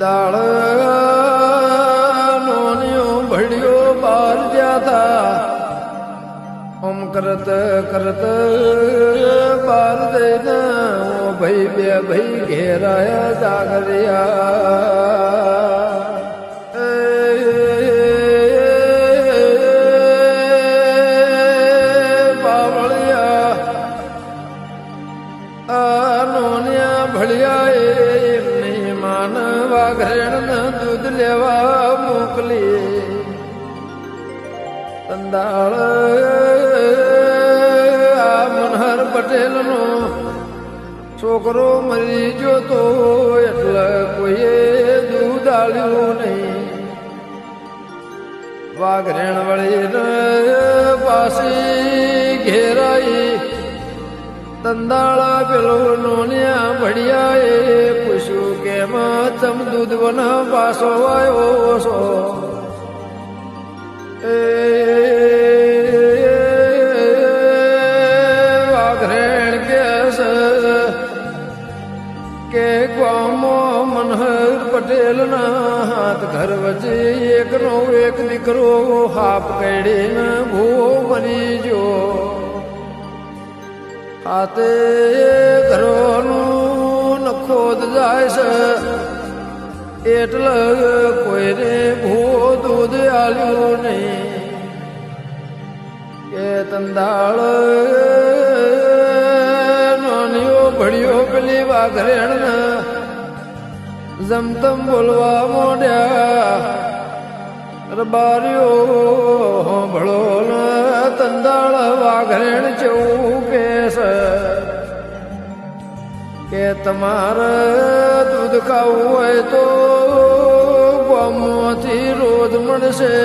દાળ નોનિયો ભળ્યો બાર જ્યાતા ઓમ કરત કરત બાર દઈને ઓ ભાઈ બે ભાઈ ઘેરાયા જાગરિયા. દૂધ લેવા મોકલી તંદાળ આ મનહર પટેલનો છોકરો મરી ગયો તો એટલે કોઈએ દૂધ આલ્યું નહીં. વાઘરેણ વળી પાસી ઘેરાઈ તંદાળા પેલો નોનિયા ભડિયા એ પૂછ્યું કે માં ચમ દૂધ વન પાસો આવ્યો છો? એ, વાઘરેણ કેસ કે ગામો મનહર પટેલ ના હાથ ઘર વચ્ચે એકનો એક દીકરો હાફ કડીને ભૂ બની જો હાથે ઘરોનું નખોદ જાય છે. એટલે કોઈને ભૂત દૂધ આલ્યું નહીં. કે તંદાળ નાનીઓ ભળ્યો પેલી વાઘરેણ જમતમ બોલવા મોડ્યા. રબારીઓ ભળો તંદાળ વાઘરેણ ચવું કેસ કે તમારે દૂધ ખાવું હોય તો ગામમાંથી રોજ મળશે.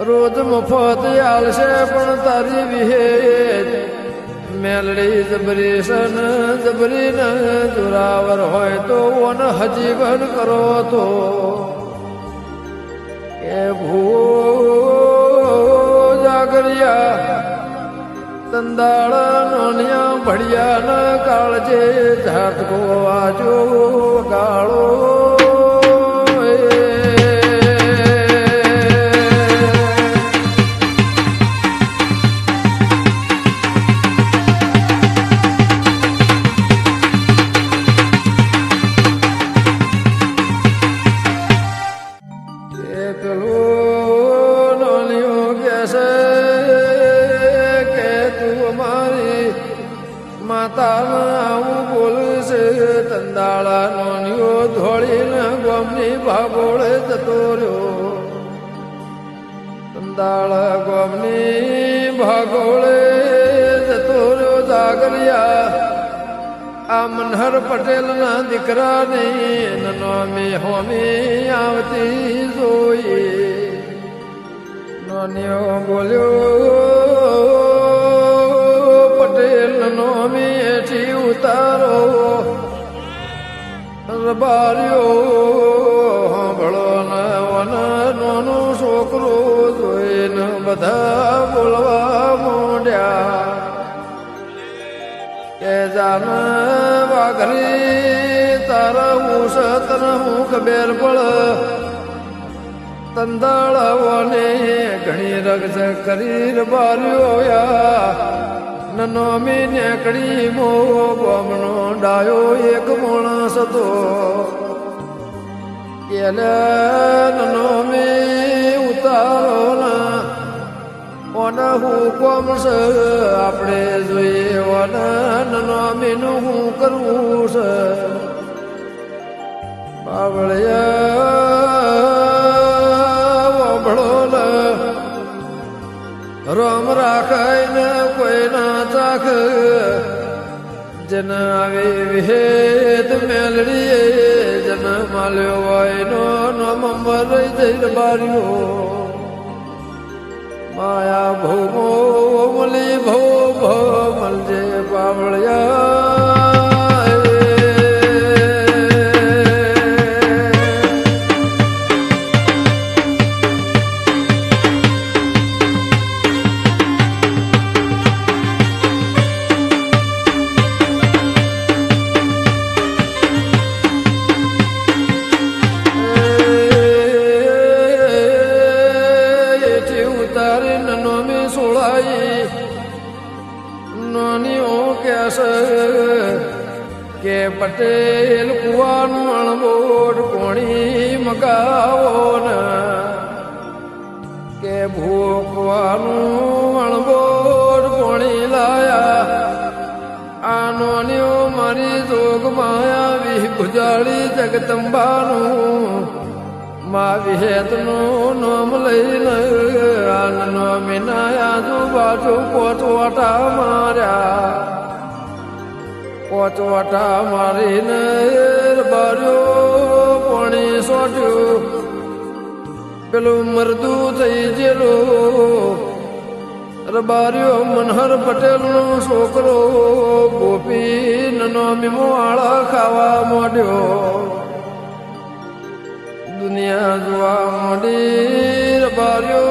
રોજ મફત આલશે પણ તારી વિહેજ મેલડી જબરી સન જબરી ન જોરાવર હોય તો ઓન હજીવન કરો તો. કે ભૂ જાગરિયા તંદાળ નોનિયા ભળિયા ન કાળજે ઝાટકો આજો ગાળો. પટેલના દીકરાની નોમી હોમી આવતી જોઈએ નોન્યો બોલ્યો, પટેલ નોમી એથી ઉતારો. રબાર્યો ભળો નોનો છોકરો જોઈને બધા બોલવા મોડ્યા. જાન વાઘરી તારા હું સતન હું ખબેર પડ, તંદાળાઓને ઘણી રગજ કરી બાર્યો નનો મી નેકડી મો બમનો ડાયો એક માણસ હતો એલે નનો મી ઉતારો ના ઓન હું કોમ છે? આપણે જોઈએ ઓન મીનું હું કરવું છે? બાવળિયા વભળો રામ રાખાય ને કોઈ ના ચાખ જન આવે વિહેત મેલડીએ, જન માલ્યો હોય નો નમ મરઈ જઈને બાર્યો માયા ભોમો મલી ભૂ ભો મલજે બાવળિયા. પટેલ કુવાનું અણબોડ કોણી મગાવો કે ભૂકવાનું અણબોડ કોણી લાયા. આનો નોનીઓ મારી જોગ વિહ ભુજાળી જગદંબાનું. મા વિહેતનું નામ લઈને આનનો મિનાયા આજુબાજુ પોચવાટા માર્યા. પોચવાટા મારીને બાર્યો, પાણી સોટ્યું. પેલું મરદું થઈ ગયેલું. રબાર્યો મનહર પટેલનો છોકરો ગોપી નનો મીમો આળા ખાવા માંડ્યો. દુનિયા જોવા માંડી રબાર્યો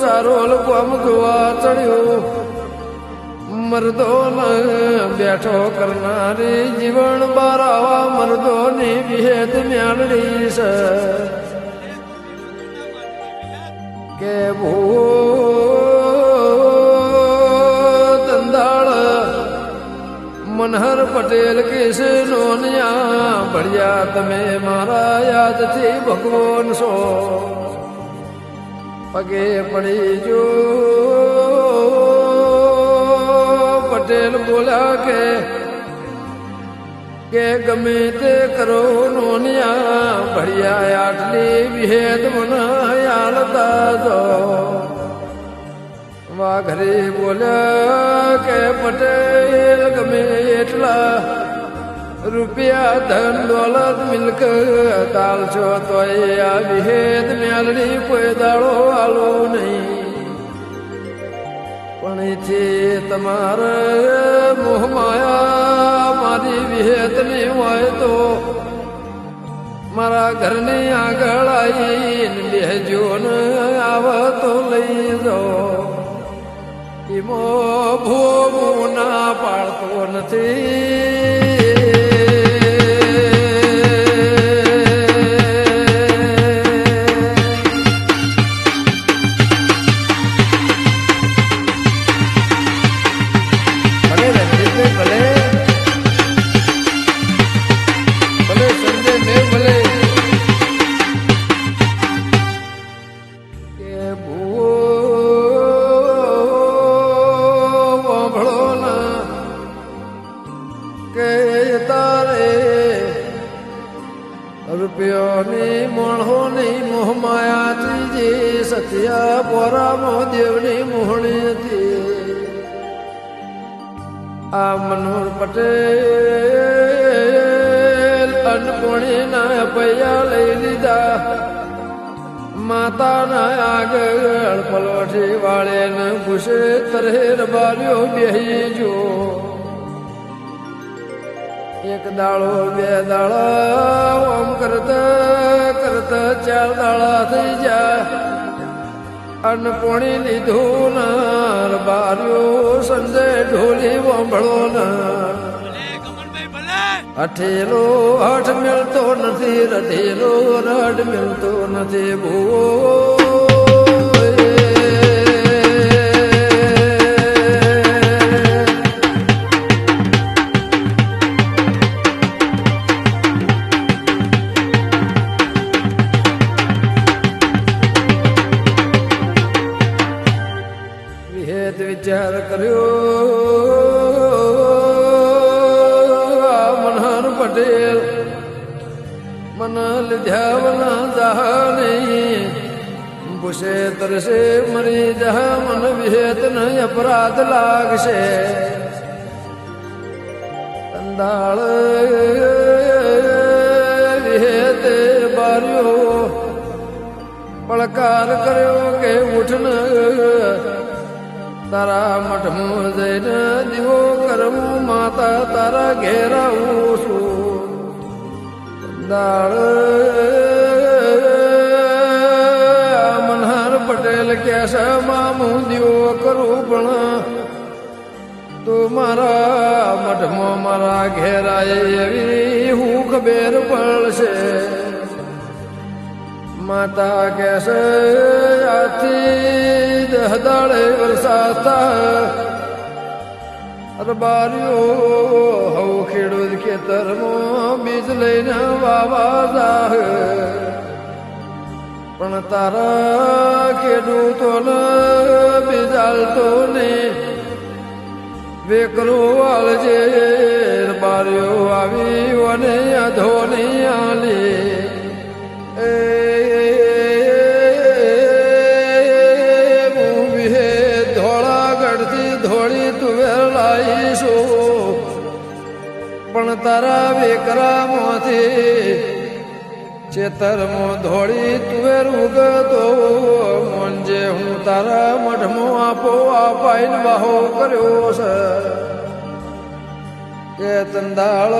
ચારો લોકોમ જોવા ચડ્યો મરદો બેઠો કરનારી જીવન બારાવા મર્દોની વિહેત મ્યાલડી સ કે ભૂ દંદાળ મનહર પટેલ કેસ નોનિયા ભળ્યા તમે મારા યાદથી ભગવાન સો પગે પડી જો પટેલ બોલા કે ગમે તે કરો નોનિયા ભળ્યા આટલી વિહેદ મનાયાલ યાલતા જો વાઘરે બોલ્યા કે પટેલ ગમે એટલા રૂપિયા ધન દોલત મિલક તાલ છો તો આ વિહેદ મેલડી કોઈ દાડો આલો નહીં પણ એથી તમારે મોહ માયા મારી વિહેતની હોય તો મારા ઘરની આગળ આવીને બેજો ને આવતો લઈ જાઓ. એમો ભોગો ના પાડતો નથી. સત્યા પોરામાં દેવની મોહણી હતી. આ મનોહર પટેલ અન્નપૂર્ણીના પૈયા લઈ લીધા. માતાના આગળ પલોઠી વાળે ને ઘુસે તરે બાર્યો બેહી એક દાળો બે દાળા ઓમ કરતા કરતા ચાર દાળા થઈ જાય. અન્નપૂર્ણી લીધું ના રબાર્યો સંજય ઢોલી વાંભળો ના અઠેલો હઠ મિલતો નથી, રઢેલો રડ મિલતો નથી, ભૂવો પટેલ મન લીધા વના જાહ નહીં ભૂસે તરસે મરી જહ મન વિહેત નહીં અપરાધ લાગશે. કંદાળ વિહેતે બાર્યો, પડકાર કર્યો કે ઉઠન. તારા મઠમાં જઈને દીવો કરવું, માતા તારા ઘેર આવું છું. દાળ મનહર પટેલ કે છે, મામું દીવો કરું પણ તું મારા મઠમાં મારા ઘેરાય એવી હું ખબેર પડશે. માતા કેસે આથી દહદાળે વરસાતા અરબારીઓ હવ ખેડૂત ખેતરમાં બીજ લઈને વાવા જાહ. પણ તારા ખેડૂતોને બીજ આલતો ને વેકરો વાળજે બારીઓ આવી અને અધોની આલી તારા વેકરામાંથી ચેતરમાં ધોળી તુવેર ઉગતો મોંજે હું તારા મઢમાં આપો આપાઈને વાહો કર્યો છે. કે તંદાળ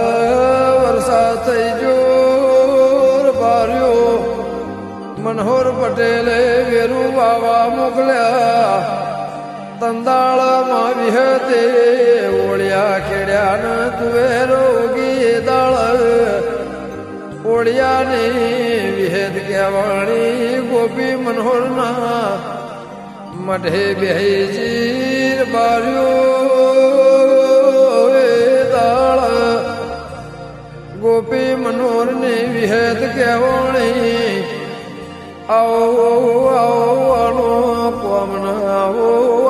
વરસાદ થઈ જોર બાર્યો મનોહર પટેલે વેરુ બાવા મોકલ્યા. તંદાળમાં વિહતે ઓળિયા ખેડ્યા ન તુવેરો રોગી દાળ ઓળિયાની વિહેદ કહેવાણી ગોપી મનોહરના મઢે બેહીજીર બાર્યો એ દાળ ગોપી મનોહરની વિહેદ કહેવાણી આવો આવો આવો પવન આવો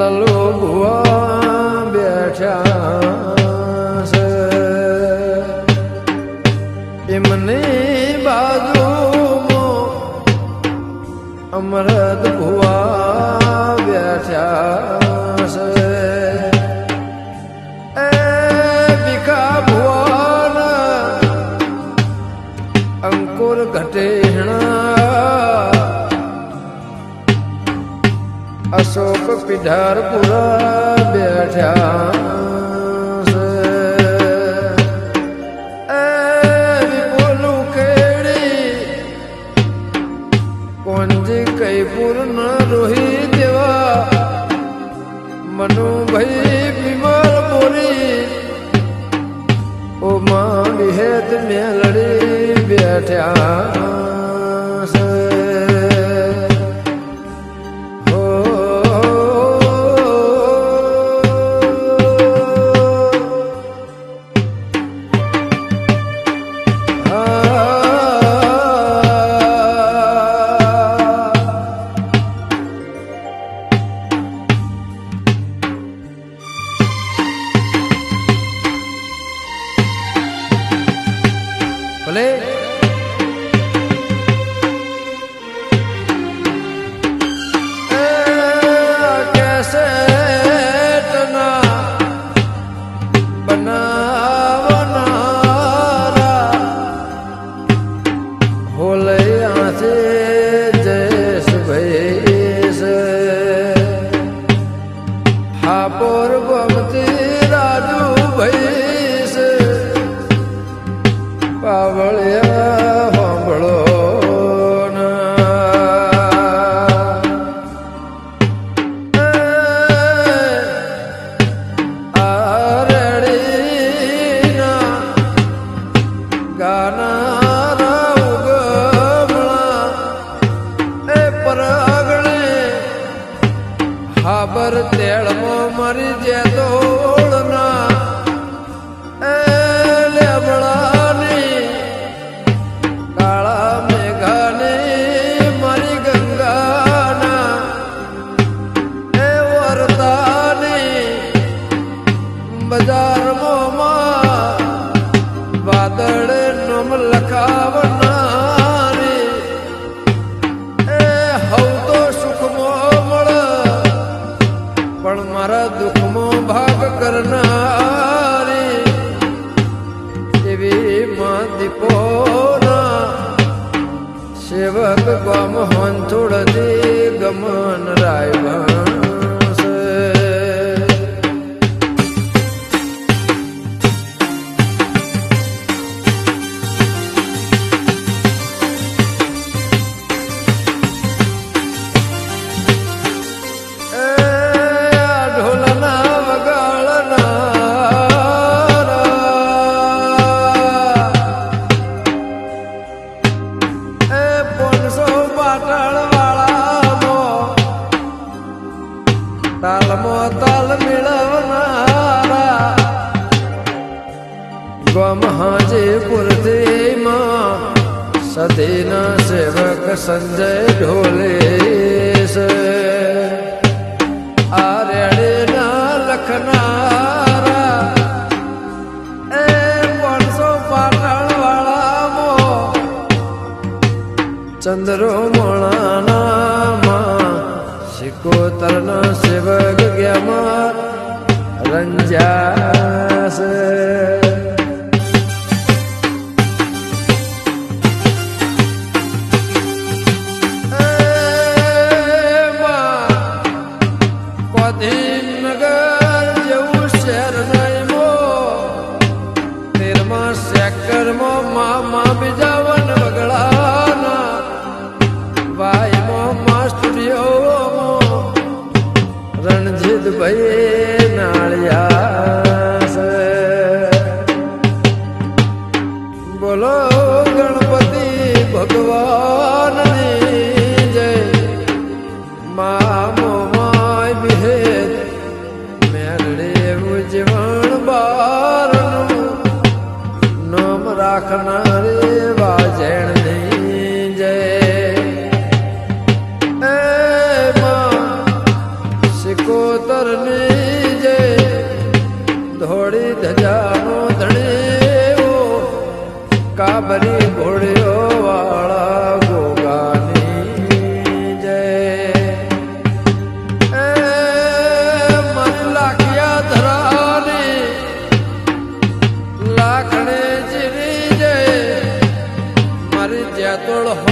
lalu you. પીઢારપુર બેઠા પૂર્ણ રોહી દેવા. મનુભાઈ વિમલ બોરી ઓ માં વિહેત મેલડી બેઠ્યા. કો તરણ સેવક ગ્યામાં રંજા भगवान મારી જેતોડ